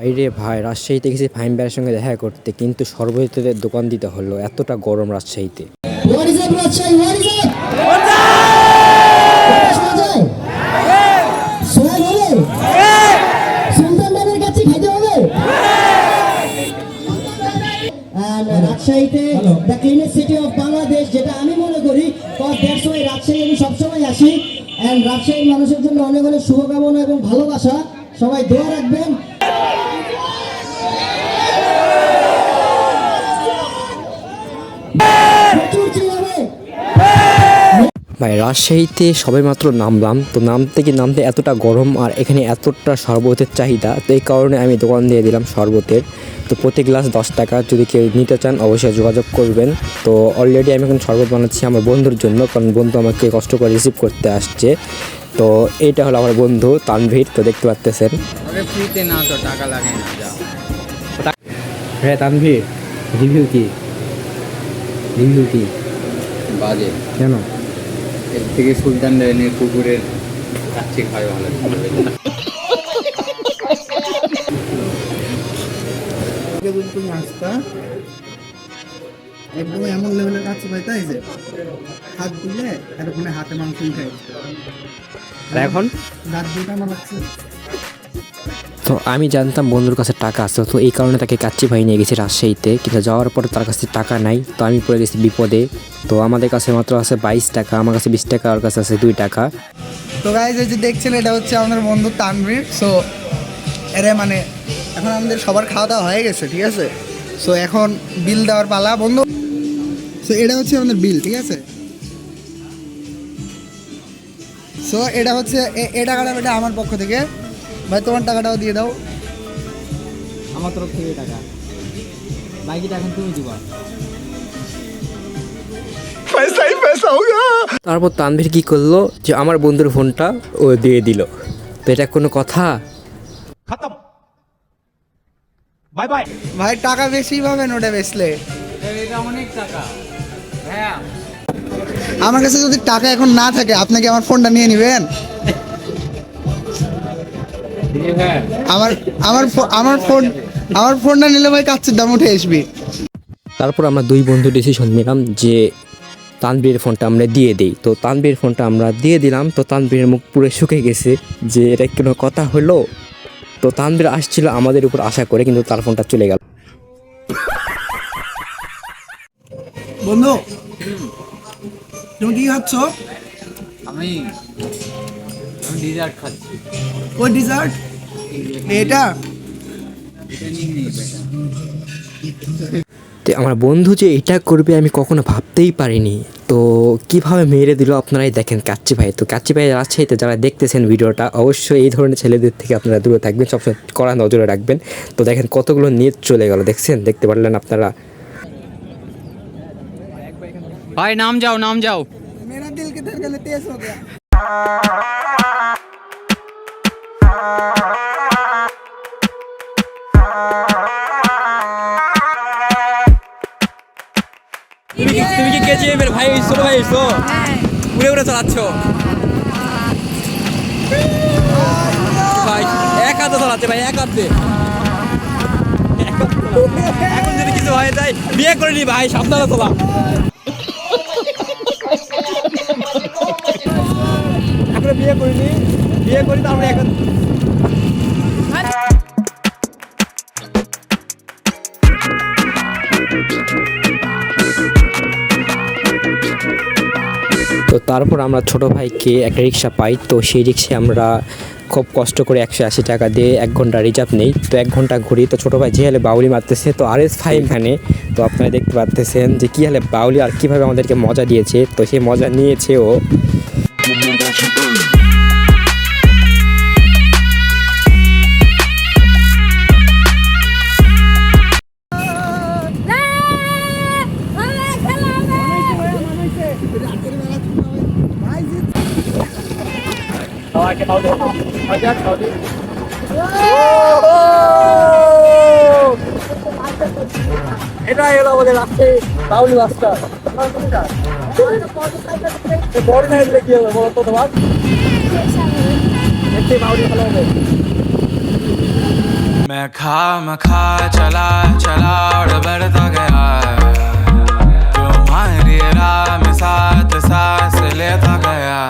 আইরে ভাই রাজশাহীতে গেছি ফাইম ভাইয়ের সঙ্গে দেখা করতে কিন্তু সর্বহিতের দোকান দিতে হলো এতটা গরম রাজশাহীতে? রাজশাহীতে the cleanest city of Bangladesh যেটা আমি মনে করি দ্যাটস ওয়াই রাজশাহী আমি সবসময় আসি। অ্যান্ড রাজশাহীর মানুষের জন্য অনেক অনেক শুভকামনা এবং ভালোবাসা। সবাই দোয়া রাখবেন। ভাই রাজশাহীতে সবে মাত্র নামলাম। তো নামতে কি নামতে এতটা গরম আর এখানে এতটা শরবতের চাহিদা তো এই কারণে আমি দোকান দিয়ে দিলাম শরবতের। তো প্রতি গ্লাস দশ টাকা যদি কেউ নিতে চান অবশ্যই যোগাযোগ করবেন। তো অলরেডি আমি এখন শরবত বানাচ্ছি আমার বন্ধুর জন্য কারণ বন্ধু আমাকে কষ্ট করে রিসিভ করতে আসছে। তো এইটা হলো আমার বন্ধু তানভীর তো দেখতে পাচ্তেছেন। ফ্রিতে না তো টাকা লাগে না হ্যাঁ তানভীর রিভিউ কি? রিভিউ কি? বাজে। কেন? এর থেকে সুলতান রেনের কুকুরের কাছে খাওয়া ভালো কিন্তু মাছটা একদম এমন লেভেলের কাছে ভাই তাই যে? হাত দিলে এতক্ষণে হাতে মাংস উঠে আর এখন? দাঁত দুটা আমার লাগছে তো আমি জানতাম বন্ধুর কাছে টাকা আছে, তো এই কারণে তাকে কাচ্চি ভাই নিয়ে গেছি রাজশাহীতে। কিন্তু যাওয়ার পরে তার কাছে টাকা নাই, তো আমি পড়ে গেছি বিপদে। তো আমাদের কাছে মাত্র আছে বাইশ টাকা, আমার কাছে বিশ টাকা, ওর কাছে আছে দুই টাকা। তো গাইজ এই যে দেখছেন, এটা হচ্ছে আমাদের বন্ধু তানভীর। সো এরে মানে এখন আমাদের সবার খাওয়া দাওয়া হয়ে গেছে, ঠিক আছে? সো এখন বিল দেওয়ার পালা, বন্ধু। সো এটা হচ্ছে আমাদের বিল ঠিক আছে? সো এটা হচ্ছে, এ- এই টাকাটা এটা আমার পক্ষ থেকে। ভাই তোমার টাকাটাও দিয়ে দাও। আমার তরফ থেকে টাকা। বাকিটা এখন তুমি দিবা। তারপর তানভীর কি করল? যে আমার বন্ধুর ফোনটা ও দিয়ে দিল। তো এটা কোনো কথা? ভাই টাকা বেশি পাবেন ওটা বেচলে? এটা অনেক টাকা। হ্যাঁ। আমার কাছে যদি টাকা এখন না থাকে আপনাকে আমার ফোনটা নিয়ে নেবেন? আমার আমার আমার ফোন আমার ফোনটা নিলে ভাই কাচ্ছের দাম উঠে আসবি। তারপর আমরা দুই বন্ধু ডিসিশন নিলাম যে তানবীরের ফোনটা আমরা দিয়ে দিই। তো তানবীর ফোনটা আমরা দিয়ে দিলাম তো তানবীরের মুখ পুরো শুকে গেছে যে এটা কোনো কথা হলো? তো তানবীর আসছিল আমাদের উপর আশা করে কিন্তু তার ফোনটা চলে গেল। বন্ধু তুমি কি খাচ্ছ? আমি আমি ডিজার্ট খাচ্ছি। কোন ডিজার্ট এটা? তো আমার বন্ধু যে এটা করবে আমি কখনো ভাবতেই পারিনি। তো কীভাবে মেরে দিল আপনারাই দেখেন কাচ্চি ভাই। তো কাচ্চি ভাই রাজশাহীতে যারা দেখতেছেন ভিডিওটা অবশ্যই এই ধরনের ছেলেদের থেকে আপনারা দূরে থাকবেন সবসময় কড়া নজরে রাখবেন। তো দেখেন কতগুলো নেট চলে গেল দেখছেন? দেখতে পারলেন আপনারা। ভাই নাম যাও নাম যাও। মেরা দিল কে তেজ হয়ে গেল ভাই হইছো ভাই হইছো উড়ে উড়ে চালাচ্ছ। ভাই, এক হাতে চালাচ্ছে, ভাই, এক হাতে। এখন যদি কিছু হয়ে যায় বিয়ে করে ভাই, সাবধানে চলা। এখন বিয়ে করিনি, বিয়ে করি তারপরে এখন তারপর আমরা ছোট ভাইকে একটা রিক্সা পাই। তো সেই রিক্সায় আমরা খুব কষ্ট করে একশো আশি টাকা দিয়ে এক ঘণ্টা রিজার্ভ নেই। তো এক ঘণ্টা ঘুরি। তো ছোটো ভাই যে হালে বাউলি মারতেছে, তো আর এস ফাইভ এখানে। তো আপনারা দেখতে পাচ্তেছেন যে কী হালে বাউলি আর কীভাবে আমাদেরকে মজা দিয়েছে। তো সেই মজা নিয়েছে ও। এটাই হলো আমাদের রাজশাহী বাউলি মাস্টার বড় না হলে কি হবে বলো তো তোমার একটি বাউলি ভালো হবে मैं खा मैं खा चला चला और बढ़ता गया तुम्हारी राह में साथ सांस लेता गया